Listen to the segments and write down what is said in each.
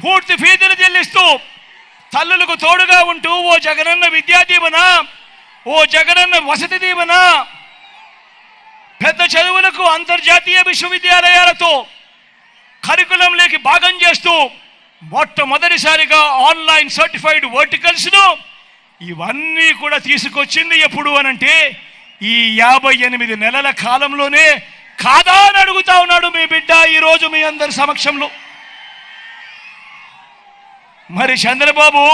పూర్తి ఫీజులు చెల్లిస్తూ తల్లులకు తోడుగా ఉంటూ ఓ జగనన్న విద్యా దీవెన ఓ జగనన్న వసతి దీవెన పెద్ద చదువులకు అంతర్జాతీయ విశ్వవిద్యాలయాలతో కరికులంలోకి భాగం చేస్తూ మొట్టమొదటిసారిగా ఆన్లైన్ సర్టిఫైడ్ వర్టికల్స్ను ఇవన్నీ కూడా తీసుకొచ్చింది ఎప్పుడు అనంటే ఈ యాభై ఎనిమిది నెలల కాలంలోనే కాదా అని అడుగుతా ఉన్నాడు మీ బిడ్డ ఈరోజు మీ అందరి సమక్షంలో. మరి చంద్రబాబు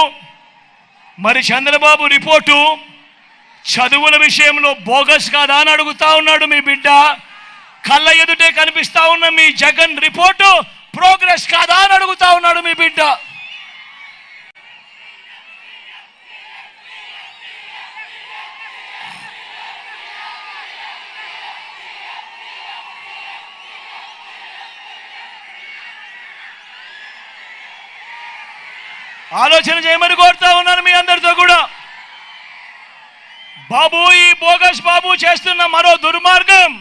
మరి చంద్రబాబు రిపోర్టు చదువుల విషయంలో బోగస్ కాదా అని అడుగుతా ఉన్నాడు మీ బిడ్డ. కళ్ళ ఎదుటే కనిపిస్తా ఉన్న మీ జగన్ రిపోర్టు ప్రోగ్రెస్ కాదా అని అడుగుతా ఉన్నాడు మీ బిడ్డ. ఆలోచన చేయమని కోరుతా ఉన్నాను మీ అందరితో కూడా. బాబు ఈ బోగస్ బాబు చేస్తున్న మరో దుర్మార్గం.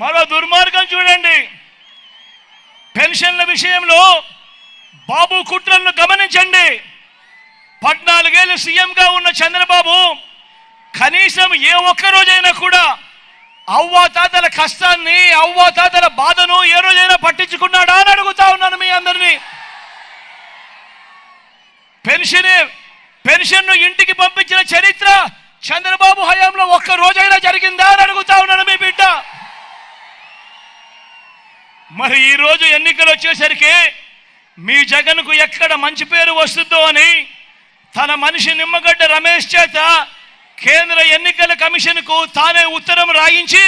మరో దుర్మార్గం చూడండి. పెన్షన్ల విషయంలో బాబు కుట్రలను గమనించండి. పద్నాలుగేళ్ళు సీఎంగా ఉన్న చంద్రబాబు కనీసం ఏ ఒక్క రోజైనా కూడా అవ్వా తాతల కష్టాన్ని అవ్వా తాతల బాధను ఏ రోజైనా పట్టించుకున్నాడా అని అడుగుతా ఉన్నాను మీ అందరినీ. పెన్షన్ పెన్షన్ను ఇంటికి పంపించిన చరిత్ర చంద్రబాబు హయాంలో ఒక్క రోజైనా జరిగిందా అని అడుగుతా ఉన్నాను మీ బిడ్డ. మరి ఈ రోజు ఎన్నికలు వచ్చేసరికి మీ జగన్కు ఎక్కడ మంచి పేరు వస్తుందో అని తన మనిషి నిమ్మగడ్డ రమేష్ చేత కేంద్ర ఎన్నికల కమిషన్కు తానే ఉత్తరం రాయించి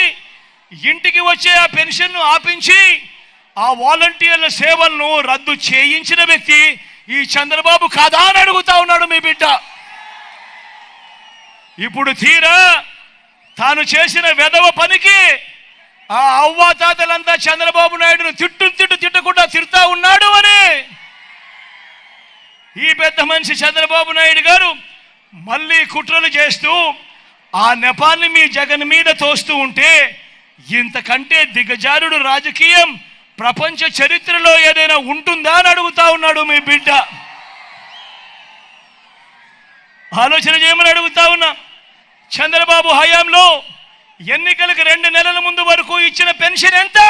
ఇంటికి వచ్చే ఆ పెన్షన్ను ఆపించి ఆ వాలంటీర్ల సేవలను రద్దు చేయించిన వ్యక్తి ఈ చంద్రబాబు కాదా అని అడుగుతా ఉన్నాడు మీ బిడ్డ. ఇప్పుడు తీరా తాను చేసిన వెధవ పనికి ఆ అవ్వా తాతలంతా చంద్రబాబు నాయుడును తిట్టు తిట్టు తిట్టకుండా తిడతా ఉన్నాడు అని ఈ పెద్ద మనిషి చంద్రబాబు నాయుడు గారు మళ్ళీ కుట్రలు చేస్తూ ఆ నెపాన్ని మీ జగన్ మీద తోస్తూ ఉంటే ఇంతకంటే దిగజారుడు రాజకీయం ప్రపంచ చరిత్రలో ఏదైనా ఉంటుందా అని అడుగుతా ఉన్నాడు మీ బిడ్డ. ఆలోచన చేయమని అడుగుతా ఉన్నా. చంద్రబాబు హయాంలో ఎన్నికలకు రెండు నెలల ముందు వరకు ఇచ్చిన పెన్షన్ ఎంత?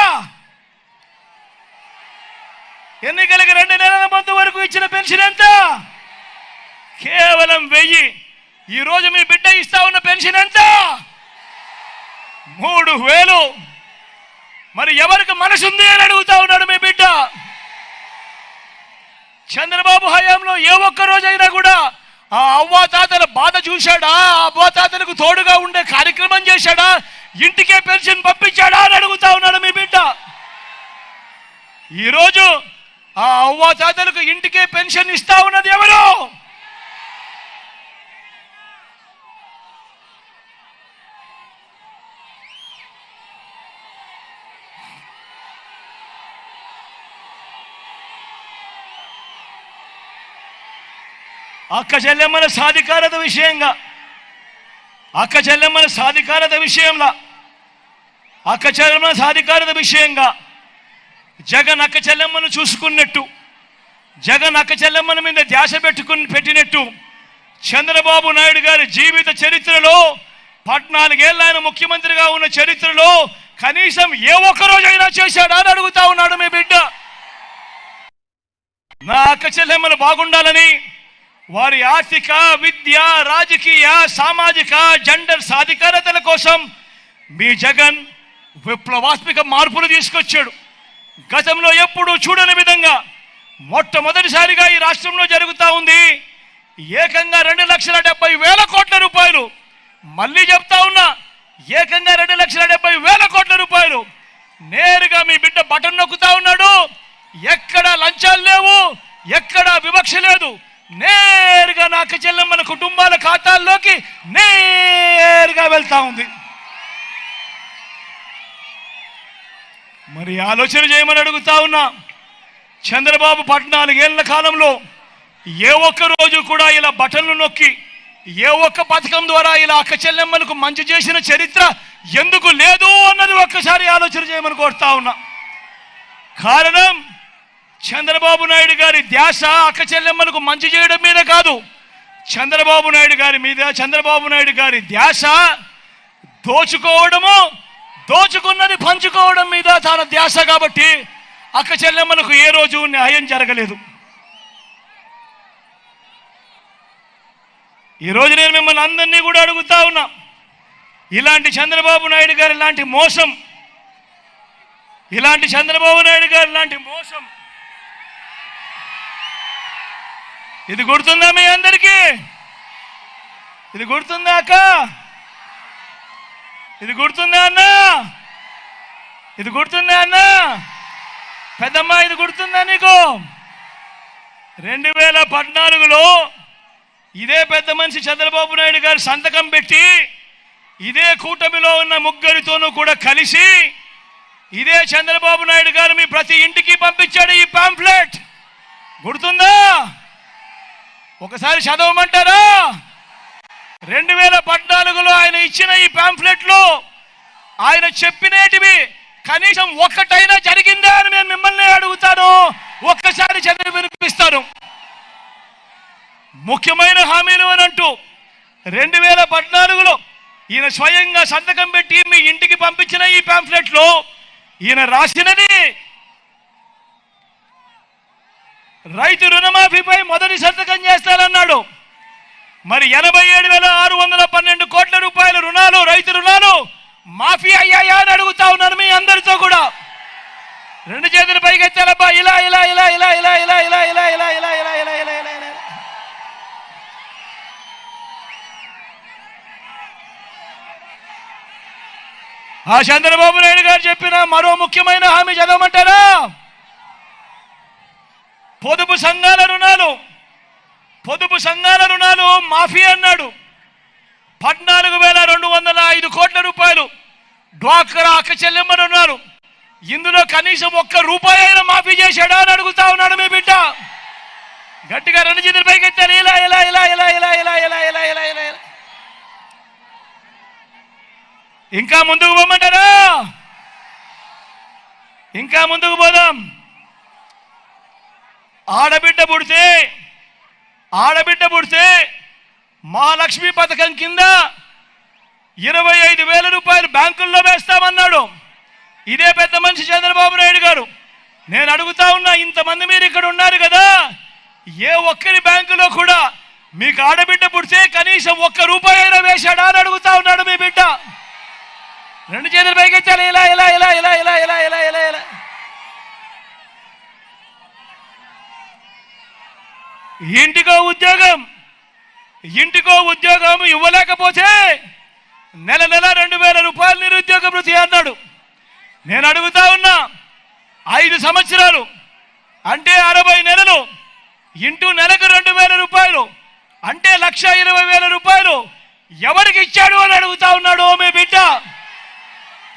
ఎన్నికలకు రెండు నెలల ముందు వరకు ఇచ్చిన పెన్షన్ ఎంత? కేవలం వెయ్యి. ఈరోజు మీ బిడ్డ ఇస్తా ఉన్న పెన్షన్ ఎంత? మూడు వేలు. మరి ఎవరికి మనసు ఉంది అని అడుగుతా ఉన్నాడు మీ బిడ్డ? చంద్రబాబు హయాంలో ఏ ఒక్క రోజైనా కూడా ఆ అవ్వాతాతల బాధ చూశాడా? ఆ అవ్వాతాతలకు తోడుగా ఉండే కార్యక్రమం చేశాడా? ఇంటికే పెన్షన్ పంపించాడా అని అడుగుతా ఉన్నాడు మీ బిడ్డ. ఈరోజు ఆ అవ్వాతాతలకు ఇంటికే పెన్షన్ ఇస్తా ఉన్నది ఎవరు? అక్క చెల్లెమ్మల సాధికారత విషయంగా అక్క చెల్లెమ్మల సాధికారత విషయంలో అక్క చెల్లెమ్మల సాధికారత విషయంగా జగన్ అక్క చెల్లెమ్మను చూసుకున్నట్టు జగన్ అక్క చెల్లెమ్మల మీద ధ్యాస పెట్టుకుని పెట్టినట్టు చంద్రబాబు నాయుడు గారి జీవిత చరిత్రలో పద్నాలుగేళ్ళ ఆయన ముఖ్యమంత్రిగా ఉన్న చరిత్రలో కనీసం ఏ ఒక్క రోజైనా చేశాడా అని అడుగుతా ఉన్నాడు మీ బిడ్డ. నా అక్క చెల్లెమ్మలు బాగుండాలని వారి ఆర్థిక విద్య రాజకీయ సామాజిక జెండర్ సాధికారతల కోసం మీ జగన్ విప్లవాత్మక మార్పులు తీసుకొచ్చాడు. గతంలో ఎప్పుడూ చూడని విధంగా మొట్టమొదటిసారిగా ఈ రాష్ట్రంలో జరుగుతూ ఉంది. ఏకంగా రెండు లక్షల డెబ్బై వేల కోట్ల రూపాయలు. మళ్ళీ చెప్తా ఉన్నా ఏకంగా రెండు లక్షల డెబ్బై వేల కోట్ల రూపాయలు. నేరుగా మీ బిడ్డ బటన్ నొక్కుతా ఉన్నాడు. ఎక్కడ లంచాలు లేవు ఎక్కడ వివక్ష లేదు. నేరుగా నా అక్క మన కుటుంబాల ఖాతాల్లోకి నేరుగా వెళ్తా ఉంది. మరి ఆలోచన చేయమని అడుగుతా ఉన్నా చంద్రబాబు పద్నాలుగేళ్ళ కాలంలో ఏ ఒక్క రోజు కూడా ఇలా బటన్లు నొక్కి ఏ ఒక్క పథకం ద్వారా ఇలా అక్క చెల్లెమ్మలకు మంచి చేసిన చరిత్ర ఎందుకు లేదు అన్నది ఒక్కసారి ఆలోచన చేయమని కోరుతా ఉన్నా. కారణం చంద్రబాబు నాయుడు గారి ధ్యాస అక్క చెల్లెమ్మలకు మంచి చేయడం మీద కాదు. చంద్రబాబు నాయుడు గారి మీద చంద్రబాబు నాయుడు గారి ధ్యాస దోచుకోవడము దోచుకున్నది పంచుకోవడం మీద తన ధ్యాస కాబట్టి అక్క చెల్లెమ్మలకు ఏ రోజు న్యాయం జరగలేదు. ఈరోజు నేను మిమ్మల్ని అందరినీ కూడా అడుగుతా ఉన్నా ఇలాంటి చంద్రబాబు నాయుడు గారి లాంటి మోసం ఇలాంటి చంద్రబాబు నాయుడు గారి లాంటి మోసం ఇది గుర్తుందా మీ అందరికీ? ఇది గుర్తుందా అక్క? ఇది గుర్తుందా అన్న? ఇది గుర్తుందా అన్న? పెద్దమ్మ ఇది గుర్తుందా నీకు? రెండు వేల పద్నాలుగులో ఇదే పెద్ద మనిషి చంద్రబాబు నాయుడు గారు సంతకం పెట్టి ఇదే కూటమిలో ఉన్న ముగ్గురితోనూ కూడా కలిసి ఇదే చంద్రబాబు నాయుడు గారు మీ ప్రతి ఇంటికి పంపించాడు ఈ పాంఫ్లెట్. గుర్తుందా? ఒకసారి చదవమంటారా? రెండు వేల పద్నాలుగులో ఆయన ఇచ్చిన ఈ ప్యాంఫ్లెట్లు ఆయన చెప్పినేటివి కనీసం ఒక్కటైనా జరిగిందా అని నేను మిమ్మల్ని అడుగుతాను. ఒక్కసారి చదివి వినిపిస్తాను. ముఖ్యమైన హామీలు అని అంటూ రెండు వేల పద్నాలుగులో ఈయన స్వయంగా సంతకం పెట్టి మీ ఇంటికి పంపించిన ఈ పాంఫ్లెట్లో ఈయన రాసినది రైతు రుణమాఫీపై మొదటి సంతకం చేస్తానన్నాడు మరి ఎనభై ఏడు వేల ఆరు వందల పన్నెండు కోట్ల రూపాయల రుణాలు రైతు రుణాలు మాఫీ అయ్యాయా అని అడుగుతా ఉన్నాను మీ అందరితో కూడా రెండు చేతులు పైకి ఇలా ఇలా ఇలా ఇలా ఇలా ఇలా ఇలా ఇలా ఇలా ఇలా ఇలా ఇలా ఇలా ఇలా ఇలా ఆ చంద్రబాబు నాయుడు గారు చెప్పిన మరో ముఖ్యమైన హామీ చదవమంటారా పొదుపు సంఘాల రుణాలు పొదుపు సంఘాల రుణాలు మాఫీ అన్నాడు పద్నాలుగు వేల రెండు వందల ఐదు కోట్ల రూపాయలు డ్వాక్రా అక్క చెల్లెమ్మ ఉన్నారు ఇందులో కనీసం ఒక్క రూపాయి అయినా మాఫీ చేశాడా అని అడుగుతా ఉన్నాడు మీ బిడ్డ గట్టిగా రెండు చేతులు పైకి ఎత్తారు ఇలా ఇలా ఇలా ఇలా ఇలా ఇలా ఇలా ఇలా ఇలా ఇలా ఇలా ఇంకా ముందుకు పోమంటారా ఇంకా ముందుకు పోదాం ఆడబిడ్డ పుడితే ఆడబిడ్డ పుడితే మహాలక్ష్మి పథకం కింద ఇరవై ఐదు వేల రూపాయలు బ్యాంకుల్లో వేస్తామన్నాడు. ఇదే పెద్ద మనిషి చంద్రబాబు నాయుడు గారు. నేను అడుగుతా ఉన్నా ఇంతమంది మీరు ఇక్కడ ఉన్నారు కదా ఏ ఒక్కరి బ్యాంకులో కూడా మీకు ఆడబిడ్డ పుడితే కనీసం ఒక్క రూపాయి అయినా వేశాడా అని అడుగుతా ఉన్నాడు మీ బిడ్డ. రెండు చేతులు పైకి ఎత్తాలి ఇలా ఇలా ఇలా ఇలా ఇలా ఇలా ఇలా ఇలా ఇలా. ఇంటికో ఉద్యోగం ఇంటికో ఉద్యోగం ఇవ్వలేకపోతే నెల నెల రెండు వేల రూపాయలు నిరుద్యోగ వృత్తి అన్నాడు. నేను అడుగుతా ఉన్నా ఐదు సంవత్సరాలు అంటే అరవై నెలలు ఇంటూ నెలకు రెండు వేల రూపాయలు అంటే లక్ష ఇరవై వేల రూపాయలు ఎవరికి ఇచ్చాడు అని అడుగుతా ఉన్నాడు మీ బిడ్డ.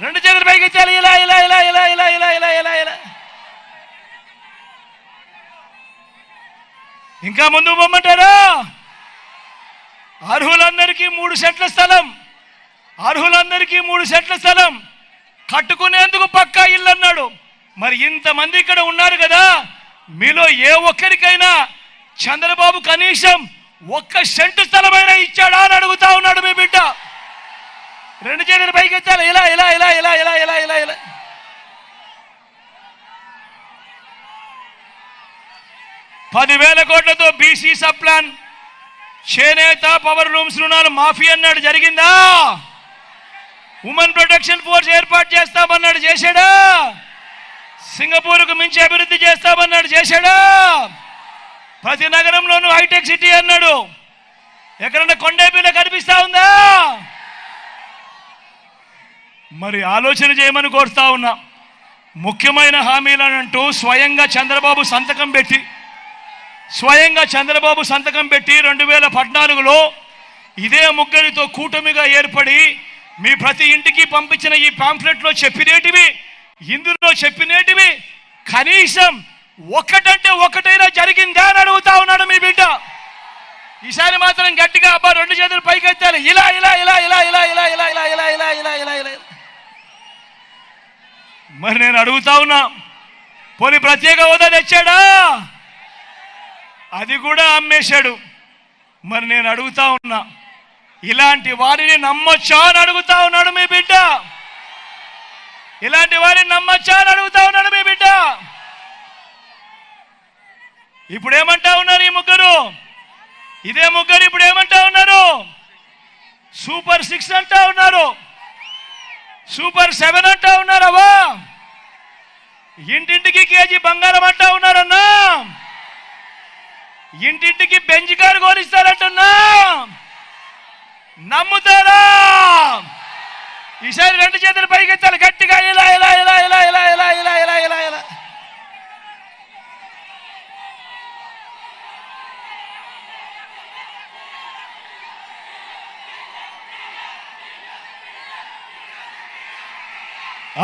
రెండు చేతుల పైకి ఇచ్చాలి ఇలా ఇలా ఇలా ఇలా ఇలా ఇలా ఇలా ఇలా ఇలా. ఇంకా ముందుకు పొమ్మంటారా అర్హులందరికీ మూడు సెంట్ల స్థలం. అర్హులందరికీ మూడు సెంట్ల స్థలం. కట్టుకునేందుకు పక్కా ఇల్లు అన్నాడు మరి ఇంతమంది ఇక్కడ ఉన్నారు కదా మీలో ఏ ఒక్కరికైనా చంద్రబాబు కనీసం ఒక్క సెంటు స్థలమైనా ఇచ్చాడా అని అడుగుతా ఉన్నాడు మీ బిడ్డ. రెండు చేతులు పైకి ఎత్తాలి ఇలా ఇలా ఇలా ఇలా ఇలా ఇలా ఇలా ఇలా. పదివేల కోట్లతో బీసీ సబ్ ప్లాన్ చేనేత పవర్ రూమ్స్ రుణాలు మాఫీ అన్నాడు. జరిగిందా? ఉమెన్ ప్రొటెక్షన్ ఫోర్స్ ఏర్పాటు చేస్తామన్నాడు. చేశాడా? సింగపూర్కు మించి అభివృద్ధి చేస్తామన్నాడు. చేశాడా? ప్రతి నగరంలోనూ హైటెక్ సిటీ అన్నాడు. ఎక్కడన్నా కొండేపీలో కనిపిస్తా ఉందా? మరి ఆలోచన చేయమని కోరుతా ఉన్నా. ముఖ్యమైన హామీలను అంటూ స్వయంగా చంద్రబాబు సంతకం పెట్టి స్వయంగా చంద్రబాబు సంతకం పెట్టి రెండు వేల పద్నాలుగులో ఇదే ముగ్గురితో కూటమిగా ఏర్పడి మీ ప్రతి ఇంటికి పంపించిన ఈ పాంఫ్లెట్లో చెప్పినేటివి ఇందులో చెప్పినేటివి కనీసం ఒకటంటే ఒకటైనా జరిగిందా అని అడుగుతా ఉన్నాడు మీ బిడ్డ ఈసారి మాత్రం గట్టిగా అబ్బా రెండు చేతులు పైకి ఎత్తాలి ఇలా ఇలా ఇలా ఇలా ఇలా ఇలా ఇలా ఇలా ఇలా ఇలా ఇలా ఇలా ఇలా మరి నేను అడుగుతా ఉన్నా పోనీ ప్రత్యేక హోదా తెచ్చాడా అది కూడా అమ్మేశాడు. మరి నేను అడుగుతా ఉన్నా ఇలాంటి వారిని నమ్మొచ్చా అని అడుగుతా ఉన్నాడు మీ బిడ్డ. ఇలాంటి వారిని నమ్మొచ్చా అని అడుగుతా ఉన్నాడు మీ బిడ్డ. ఇప్పుడు ఏమంటా ఉన్నారు ఈ ముగ్గురు? ఇదే ముగ్గురు ఇప్పుడు ఏమంటా ఉన్నారు? సూపర్ సిక్స్ అంటా ఉన్నారు. సూపర్ సెవెన్ అంటా ఉన్నారవా ఇంటింటికి కేజీ బంగారం అంటా ఉన్నారన్నా. ఇంటింటికి బెంచ్ కారు కోరిస్తారంటున్నా నమ్ముతారా? ఈసారి రెండు చేతులు పైకెత్తాలి గట్టిగా ఇలా ఇలా ఇలా ఇలా ఇలా ఇలా ఇలా ఇలా ఇలా ఇలా.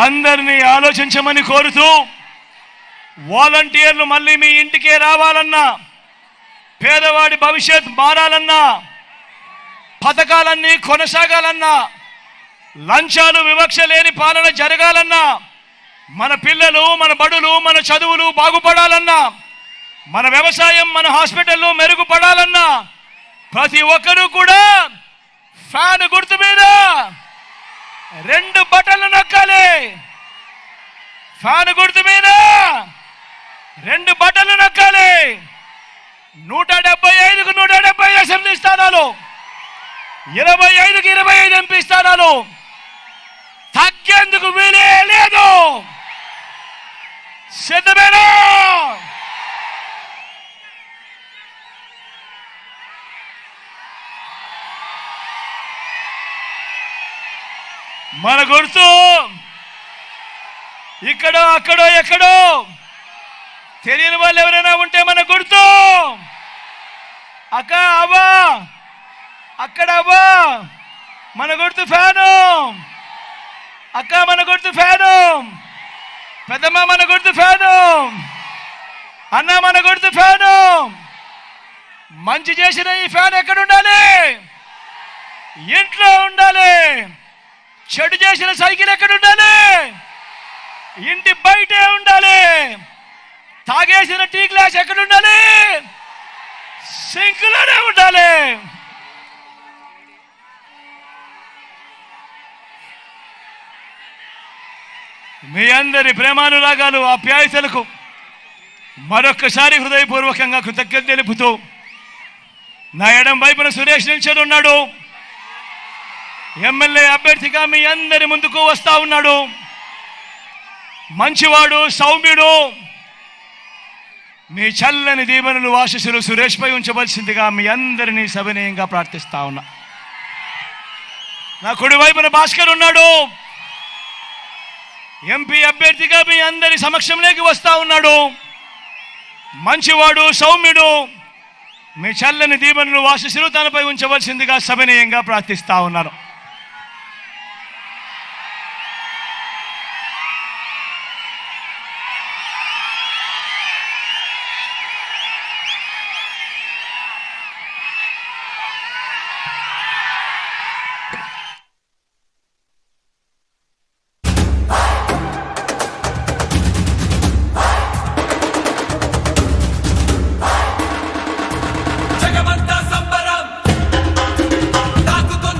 అందరినీ ఆలోచించమని కోరుతూ వాలంటీర్లు మళ్ళీ మీ ఇంటికే రావాలన్నా పేదవాడి భవిష్యత్ మారాలన్నా పథకాలన్నీ కొనసాగాలన్నా లంచాలు వివక్ష లేని పాలన జరగాలన్నా మన పిల్లలు మన బడులు మన చదువులు బాగుపడాలన్నా మన వ్యవసాయం మన హాస్పిటల్లో మెరుగుపడాలన్నా ప్రతి ఒక్కరూ కూడా ఫ్యాన్ గుర్తు మీద రెండు బటన్లు నొక్కాలి. ఫ్యాన్ గుర్తు మీద రెండు బటన్లు నొక్కాలి. నూట డెబ్బై ఐదుకు నూట డెబ్బై అసెంబ్లీ స్థానాలు. ఇరవై ఐదుకి ఇరవై ఐదు ఎంపీ స్థానాలు. తగ్గేందుకు వీలే లేదు. సిద్ధమేనా? మన గుర్తు ఇక్కడ అక్కడో ఎక్కడో. తెలియని వాళ్ళు ఎవరైనా ఉంటే మన గుర్తు. అక్క అవ్వా. అక్కడ అవ్వా. మన గుర్తు ఫ్యాను. అక్క మన గుర్తు ఫ్యాను. పెద్దమ్మ మన గుర్తు ఫ్యాను. అన్న మన గుర్తు ఫ్యాను. మంచి చేసిన ఈ ఫ్యాన్ ఎక్కడ ఉండాలి? ఇంట్లో ఉండాలి. చెడు చేసిన సైకిల్ ఎక్కడ ఉండాలి? ఇంటి బయటే ఉండాలి. తాగేసిన టీ గ్లాస్ ఎక్కడ ఉండాలి సింక్లోనే ఉండాలి. మీ అందరి ప్రేమానురాగాలు ఆప్యాయతలకు మరొక్కసారి హృదయపూర్వకంగా కృతజ్ఞత తెలుపుతూ నా ఎడం వైపున సురేష్ నిల్చొని ఉన్నాడు. ఎమ్మెల్యే అభ్యర్థిగా మీ అందరి ముందుకు వస్తా ఉన్నాడు. మంచివాడు సౌమ్యుడు మీ చల్లని దీవెనలు ఆశీస్సులు సురేష్ పై ఉంచవలసిందిగా మీ అందరినీ సవినయంగా ప్రార్థిస్తా ఉన్నా. నా కుడి వైపున భాస్కర్ ఉన్నాడు. ఎంపీ అభ్యర్థిగా మీ అందరి సమక్షంలోకి వస్తా ఉన్నాడు. మంచివాడు సౌమ్యుడు మీ చల్లని దీవెనలు ఆశీస్సులు తనపై ఉంచవలసిందిగా సవినయంగా ప్రార్థిస్తా ఉన్నాను.